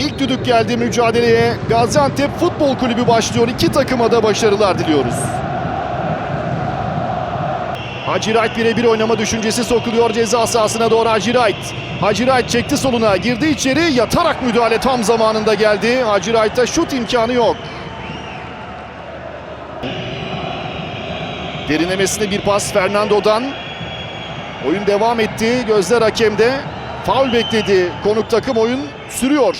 İlk düdük geldi mücadeleye. Gaziantep Futbol Kulübü başlıyor. İki takıma da başarılar diliyoruz. Hacı Wright birebir oynama düşüncesi sokuluyor ceza sahasına doğru Hacı Wright. Hacı Wright çekti soluna girdi içeri yatarak müdahale tam zamanında geldi. Hacı Wright'a şut imkanı yok. Derinlemesine bir pas Fernando'dan. Oyun devam etti. Gözler hakemde. Faul bekledi. Konuk takım oyun sürüyor.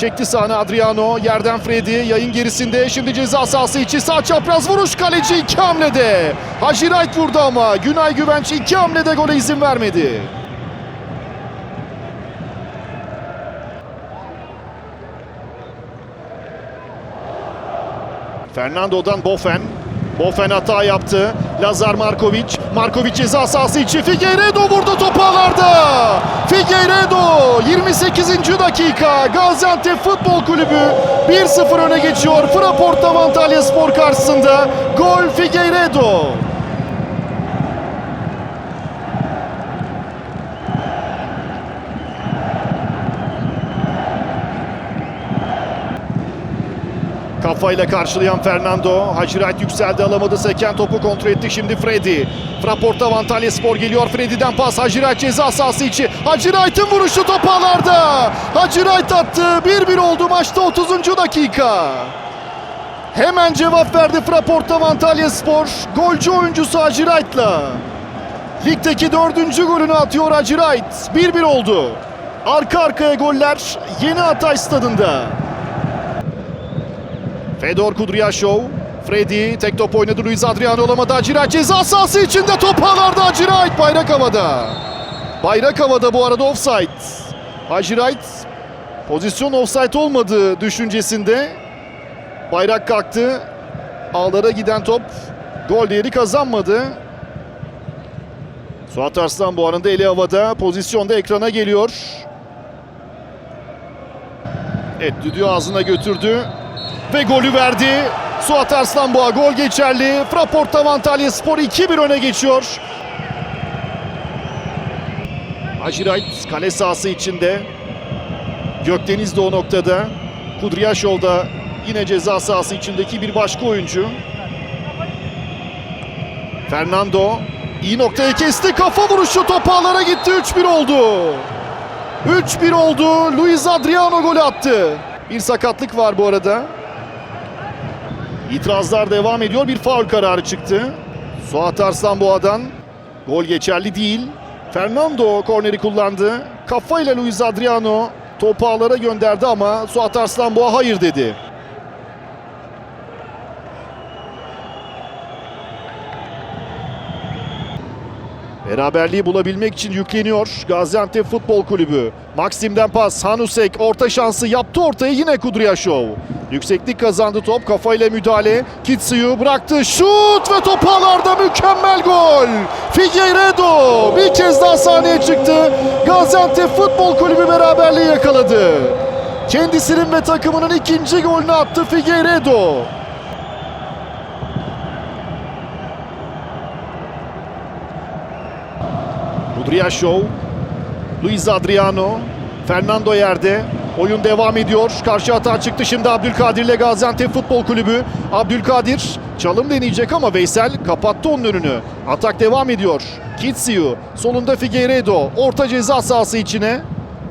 Çekti sahne Adriano. Yerden Freddy. Yayın gerisinde. Şimdi ceza sahası içi. Sağ çapraz vuruş. Kaleci iki hamlede. Hacı Wright vurdu ama Günay Güvenç iki hamlede gole izin vermedi. Fernando'dan Bofen. Bofen hata yaptı. Lazar Markovic. Markovic ceza sahası içi. Figueiredo vurdu topu. Figueiredo 28. dakika. Gaziantep Futbol Kulübü 1-0 öne geçiyor. Fraport'ta Antalya Spor karşısında. Gol Figueiredo. Kafayla karşılayan Fernando. Hacı Wright yükseldi alamadı. Seken topu kontrol etti. Şimdi Freddy. Fraport'ta Antalya Spor geliyor. Freddy'den pas. Hacı Wright ceza sahası içi. Hacı Wright'ın vuruşu top ağlarda. Hacı Wright attı. 1-1 oldu maçta 30. dakika. Hemen cevap verdi Fraport'ta Antalya Spor. Golcü oyuncusu Hacı Wright'la. Ligdeki dördüncü golünü atıyor Hacı Wright. 1-1 oldu. Arka arkaya goller Yeni Hatay Stadında. Fedor Kudryashov. Freddy tek top oynadı. Luis Adriano olamadı. Acirayt ceza sahası içinde top ağlarda Acirayt bayrak havada. Bayrak havada bu arada offside. Acirayt pozisyon offside olmadığı düşüncesinde bayrak kalktı. Ağlara giden top gol değeri kazanmadı. Suat Arslan bu arada eli havada. Pozisyonda ekrana geliyor. Evet düdüğü ağzına götürdü ve golü verdi. Suat Arslanboğa gol geçerli. Fraport'ta Antalya Spor 2-1 öne geçiyor. Hacirayt kale sahası içinde. Gökdeniz de o noktada. Kudryashov da yine ceza sahası içindeki bir başka oyuncu. Fernando iyi noktayı kesti. Kafa vuruşu top ağlara gitti. 3-1 oldu. 3-1 oldu. Luis Adriano golü attı. Bir sakatlık var bu arada. İtirazlar devam ediyor. Bir faul kararı çıktı. Suat Arslanboğa'dan gol geçerli değil. Fernando korneri kullandı. Kafayla Luis Adriano topu ağlara gönderdi ama Suat Arslanboğa hayır dedi. Beraberliği bulabilmek için yükleniyor Gaziantep Futbol Kulübü. Maksim'den pas, Hanusek orta şansı yaptı ortaya yine Kudryashov. Yükseklik kazandı top, kafayla müdahale. Kitsuyu bıraktı, şut ve top ağlarda mükemmel gol. Figueiredo bir kez daha sahneye çıktı. Gaziantep Futbol Kulübü beraberliği yakaladı. Kendisinin ve takımının ikinci golünü attı Figueiredo. Kudryashov, Luis Adriano, Fernando yerde. Oyun devam ediyor. Karşı hata çıktı şimdi Abdülkadir ile Gaziantep Futbol Kulübü. Abdülkadir çalım deneyecek ama Veysel kapattı onun önünü. Atak devam ediyor. Kitsiu solunda Figueiredo orta ceza sahası içine.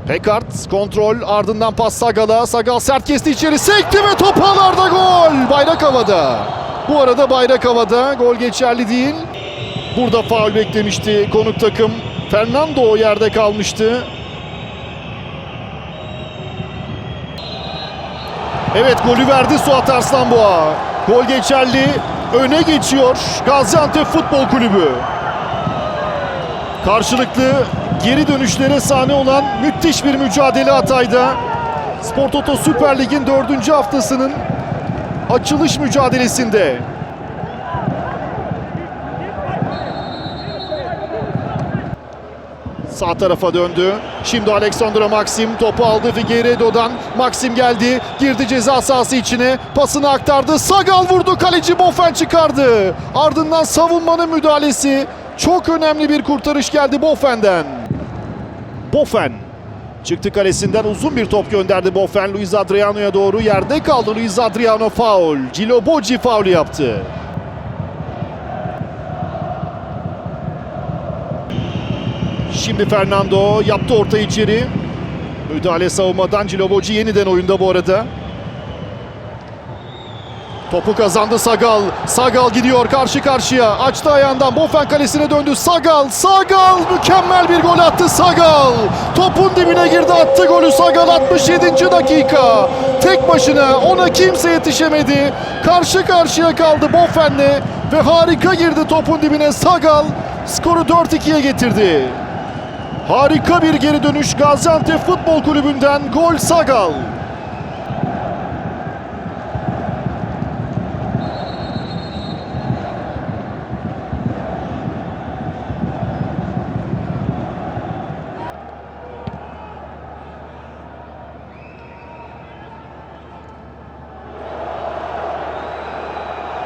Pekart kontrol ardından pas Sagal'a. Sagal sert kesti içeri sekti ve top ağlarda gol. Bayrak havada. Bu arada bayrak havada. Gol geçerli değil. Burada faul beklemişti konuk takım. Fernando o yerde kalmıştı. Evet golü verdi Suat Arslanboğa. Gol geçerli. Öne geçiyor Gaziantep Futbol Kulübü. Karşılıklı geri dönüşlere sahne olan müthiş bir mücadele Hatay'da. Spor Toto Süper Lig'in dördüncü haftasının açılış mücadelesinde. Sağ tarafa döndü. Şimdi Alexandra Maxim topu aldı Figueiredo'dan. Maxim geldi. Girdi ceza sahası içine. Pasını aktardı. Sagal vurdu. Kaleci Bofen çıkardı. Ardından savunmanın müdahalesi. Çok önemli bir kurtarış geldi Bofen'den. Bofen çıktı kalesinden uzun bir top gönderdi Bofen Luis Adriano'ya doğru yerde kaldı Luis Adriano faul. Cilo Bocci faul yaptı. Şimdi Fernando yaptı orta içeri. Müdahale savunmadan Cilo Bocci yeniden oyunda bu arada. Topu kazandı Sagal. Sagal gidiyor karşı karşıya. Açtı ayağından Bofen kalesine döndü. Sagal, Sagal mükemmel bir gol attı Sagal. Topun dibine girdi attı golü Sagal 67. dakika. Tek başına ona kimse yetişemedi. Karşı karşıya kaldı Bofen'le ve harika girdi topun dibine Sagal. Skoru 4-2'ye getirdi. Harika bir geri dönüş Gaziantep Futbol Kulübü'nden gol Sagal.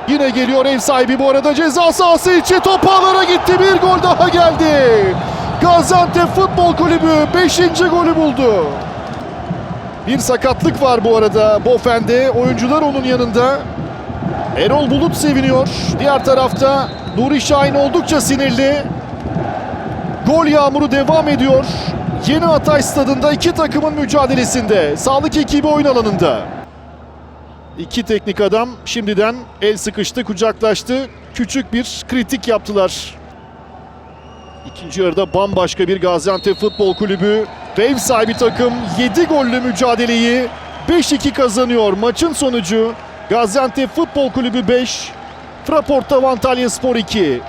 Yine geliyor ev sahibi bu arada ceza sahası içi top ağlara gitti bir gol daha geldi. Gaziantep Futbol Kulübü 5. golü buldu. Bir sakatlık var bu arada Bofen'de. Oyuncular onun yanında. Erol Bulut seviniyor. Diğer tarafta Nuri Şahin oldukça sinirli. Gol yağmuru devam ediyor. Yeni Hatay stadında iki takımın mücadelesinde. Sağlık ekibi oyun alanında. İki teknik adam şimdiden el sıkıştı, kucaklaştı. Küçük bir kritik yaptılar. İkinci yarıda bambaşka bir Gaziantep Futbol Kulübü ve ev sahibi takım 7 gollü mücadeleyi 5-2 kazanıyor. Maçın sonucu Gaziantep Futbol Kulübü 5, Fraporta Antalya Spor 2.